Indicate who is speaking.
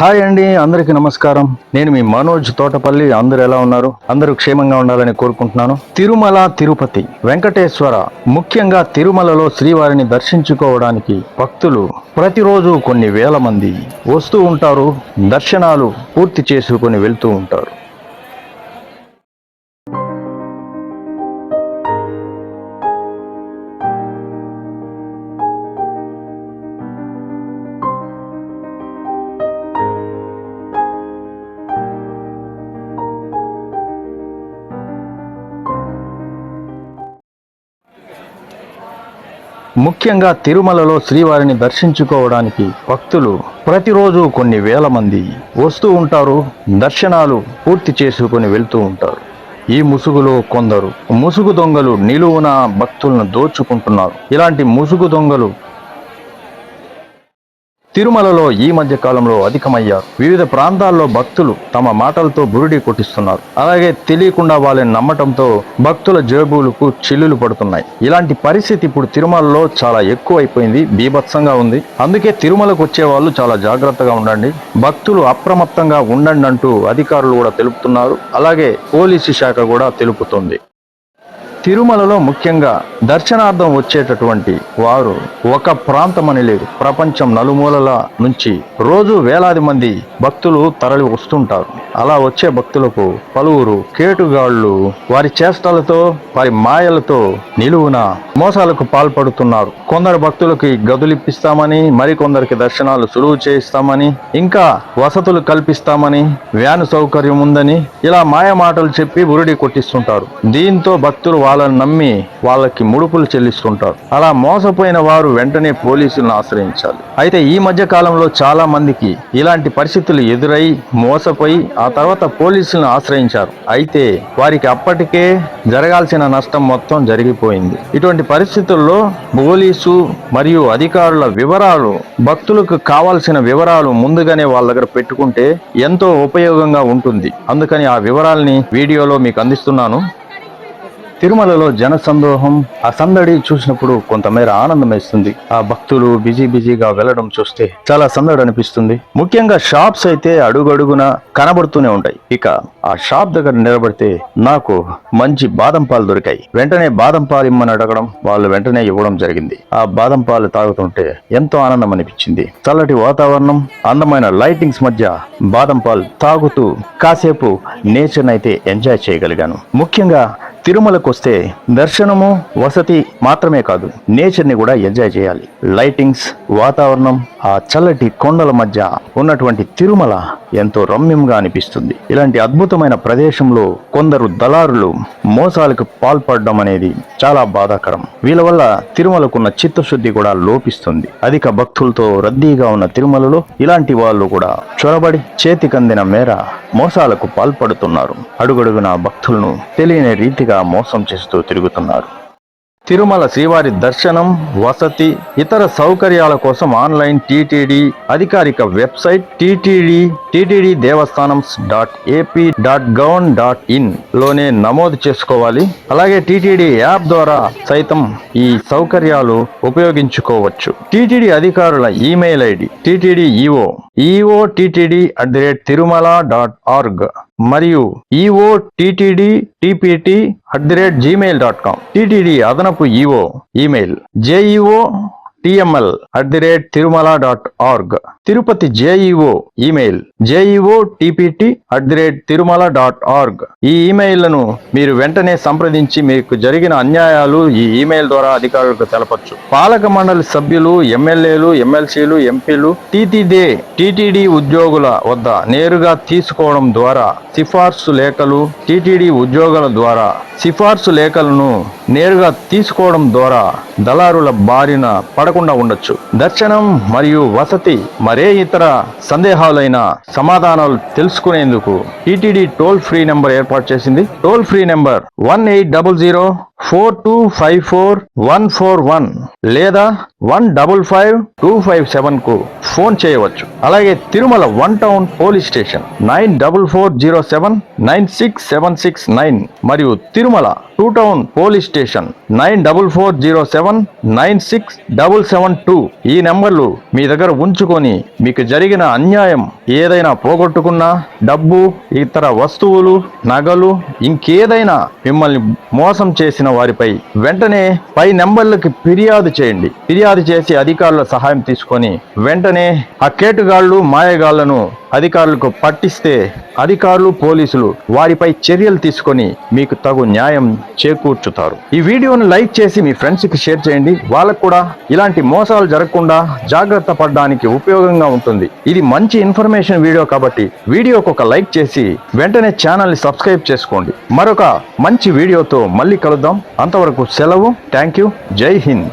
Speaker 1: Hi అండి అందరికీ నమస్కారం. నేను మీ మనోజ్ తోటపల్లి. అందరూ ఎలా ఉన్నారు? అందరూ క్షేమంగా ఉండాలని కోరుకుంటున్నాను. తిరుమల తిరుపతి. వెంకటేశ్వర ముఖ్యంగా తిరుమలలో శ్రీవారిని దర్శించుకోవడానికి భక్తులు ప్రతిరోజు కొన్ని వేల మంది వస్తూ ఉంటారు. దర్శనాలు పూర్తి చేసుకొని వెళ్తూ ఉంటారు. ముఖ్యంగా తిరుమలలో శ్రీవారిని దర్శించుకోవడానికి భక్తులు ప్రతిరోజు కొన్ని వేల మంది వస్తూ ఉంటారు దర్శనాలు పూర్తి చేసుకొని వెళ్తూ ఉంటారు. ఈ ముసుగులో కొందరు ముసుగు దొంగలు నిలువున భక్తులను దోచుకుంటున్నారు. ఇలాంటి ముసుగు దొంగలు తిరుమలలో ఈ మధ్య కాలంలో అధికమయ్యారు. వివిధ ప్రాంతాల్లో భక్తులు తమ మాటలతో బురుడి కొట్టిస్తున్నారు. అలాగే తెలియకుండా వాళ్ళని నమ్మటంతో భక్తుల జేబులకు చిల్లులు పడుతున్నాయి. ఇలాంటి పరిస్థితి ఇప్పుడు తిరుమలలో చాలా ఎక్కువైపోయింది. బీభత్సంగా ఉంది. అందుకే తిరుమలకు వచ్చే వాళ్ళు చాలా జాగ్రత్తగా ఉండండి. భక్తులు అప్రమత్తంగా ఉండండి అంటూ అధికారులు కూడా తెలుపుతున్నారు. అలాగే పోలీసు శాఖ కూడా తెలుపుతుంది. తిరుమలలో ముఖ్యంగా దర్శనార్థం వచ్చేటటువంటి వారు ఒక ప్రాంతమని లేదు ప్రపంచం నలుమూలల నుంచి రోజు వేలాది మంది భక్తులు తరలి వస్తుంటారు. అలా వచ్చే భక్తులకు పలువురు కేటుగాళ్ళు వారి చేష్టలతో వారి మాయలతో నిలువున మోసాలకు పాల్పడుతున్నారు. కొందరు భక్తులకి గదులిప్పిస్తామని మరికొందరికి దర్శనాలు సులువు చేయిస్తామని ఇంకా వసతులు కల్పిస్తామని వ్యాను సౌకర్యం ఉందని ఇలా మాయ మాటలు చెప్పి బురుడి కొట్టిస్తుంటారు. దీంతో భక్తులు వాళ్ళని నమ్మి వాళ్ళకి ముడుపులు చెల్లిస్తుంటారు. అలా మోసపోయిన వారు వెంటనే పోలీసులను ఆశ్రయించాలి. అయితే ఈ మధ్య కాలంలో చాలా మందికి ఇలాంటి పరిస్థితులు ఎదురై మోసపోయి ఆ తర్వాత పోలీసులను ఆశ్రయించారు. అయితే వారికి అప్పటికే జరగాల్సిన నష్టం మొత్తం జరిగిపోయింది. ఇటువంటి పరిస్థితుల్లో పోలీసు మరియు అధికారుల వివరాలు భక్తులకు కావాల్సిన వివరాలు ముందుగానే వాళ్ళ దగ్గర పెట్టుకుంటే ఎంతో ఉపయోగంగా ఉంటుంది. అందుకని ఆ వివరాల్ని వీడియోలో మీకు అందిస్తున్నాను. తిరుమలలో జన సందోహం ఆ సందడి చూసినప్పుడు కొంతమేర ఆనందం వేస్తుంది ఆ భక్తులు బిజీ బిజీగా వెళ్ళడం చూస్తే చాలా సందడి అనిపిస్తుంది. ముఖ్యంగా షాప్స్ అయితే అడుగడుగున కనబడుతూనే ఉంటాయి. ఇక ఆ షాప్ దగ్గర నిలబడితే నాకు మంచి బాదం పాలు దొరికాయి. వెంటనే బాదం పాలు ఇమ్మని అడగడం వాళ్ళు వెంటనే ఇవ్వడం జరిగింది. ఆ బాదం పాలు తాగుతుంటే ఎంతో ఆనందం అనిపించింది. చల్లటి వాతావరణం అందమైన లైటింగ్స్ మధ్య బాదం పాలు తాగుతూ కాసేపు నేచర్ అయితే ఎంజాయ్ చేయగలిగాను. ముఖ్యంగా తిరుమలకు వస్తే దర్శనము వసతి మాత్రమే కాదు నేచర్ని కూడా ఎంజాయ్ చేయాలి. లైటింగ్స్ వాతావరణం ఆ చల్లటి కొండల మధ్య ఉన్నటువంటి తిరుమల ఎంతో రమ్యంగా అనిపిస్తుంది. ఇలాంటి అద్భుత అద్భుతమైన ప్రదేశంలో కొందరు దళారులు మోసాలకు పాల్పడడం అనేది చాలా బాధాకరం. వీళ్ళ వల్ల తిరుమలకున్న చిత్తశుద్ధి కూడా లోపిస్తుంది. అధిక భక్తులతో రద్దీగా ఉన్న తిరుమలలో ఇలాంటి వాళ్ళు కూడా చొరబడి చేతికందిన మేర మోసాలకు పాల్పడుతున్నారు. అడుగడుగున భక్తులను తెలియని రీతిగా మోసం చేస్తూ తిరుగుతున్నారు. తిరుమల శ్రీవారి దర్శనం వసతి ఇతర సౌకర్యాల కోసం ఆన్లైన్ టీటీడీ అధికారిక website TTD TTD Devasthanam dot AP dot govern dot ఇన్లోనే నమోదు చేసుకోవాలి. అలాగే టీటీడీ యాప్ ద్వారా సైతం ఈ సౌకర్యాలు ఉపయోగించుకోవచ్చు. టీటీడీ అధికారుల email ID TTD EO EO TTD at the rate Tirumala dot org మరియు EO TTD TPT at the rate Gmail dot com TTD అదనపు EO email JEO TML at the rate Tirumala dot org Tirupati JEO email JEO TPT at the rate Tirumala dot org ఈ ఈమెయిల్లను మీరు వెంటనే సంప్రదించి మీకు జరిగిన అన్యాయాలు ఈ ఈమెయిల్ ద్వారా అధికారులకు తెలపచ్చు. పాలక మండలి సభ్యులు ఎమ్మెల్యేలు ఎమ్మెల్సీలు ఎంపీలు టీటీడే టీటీడీ ఉద్యోగుల వద్ద నేరుగా తీసుకోవడం ద్వారా సిఫార్సు లేఖలు టీటీడీ ఉద్యోగుల ద్వారా సిఫార్సు లేఖలను నేరుగా తీసుకోవడం ద్వారా దళారుల బారిన పడకుండా ఉండొచ్చు. దర్శనం మరియు వసతి మరే ఇతర సందేహాలైన సమాధానాలు తెలుసుకునేందుకు టీటీడీ టోల్ ఫ్రీ నెంబర్ ఏర్పాటు చేసింది. Toll free number one eight double zero four two five four one four one లేదా one double five two five సెవెన్కు phone చేయవచ్చు. అలాగే Tirumala one town police station nine double four zero seven nine six seven six nine మరియు Tirumala two town police station nine double four zero seven nine six double seven two ఈ నెంబర్లు మీ దగ్గర ఉంచుకొని మీకు జరిగిన అన్యాయం ఏదైనా పోగొట్టుకున్నా డబ్బు ఇతర వస్తువులు నగలు ఇంకేదైనా మిమ్మల్ని మోసం చేసిన వారిపై వెంటనే పై నెంబర్లకి ఫిర్యాదు చేయండి. ఫిర్యాదు చేసి అధికారుల సహాయం తీసుకొని వెంటనే ఆ కేటుగాళ్ళు మాయగాళ్ళను అధికారులకు పట్టిస్తే అధికారులు పోలీసులు వారిపై చర్యలు తీసుకొని మీకు తగు న్యాయం చేకూర్చుతారు. ఈ వీడియోను లైక్ చేసి మీ ఫ్రెండ్స్కి షేర్ చేయండి. వాళ్ళకు కూడా ఇలాంటి మోసాలు జరగకుండా జాగ్రత్త పడడానికి ఉపయోగంగా ఉంటుంది. ఇది మంచి ఇన్ఫర్మేషన్ వీడియో కాబట్టి వీడియోకు ఒక లైక్ చేసి వెంటనే ఛానల్ని సబ్స్క్రైబ్ చేసుకోండి. మరొక మంచి వీడియోతో మళ్ళీ కలుద్దాం. అంతవరకు సెలవు. థ్యాంక్ యూ జై హింద్.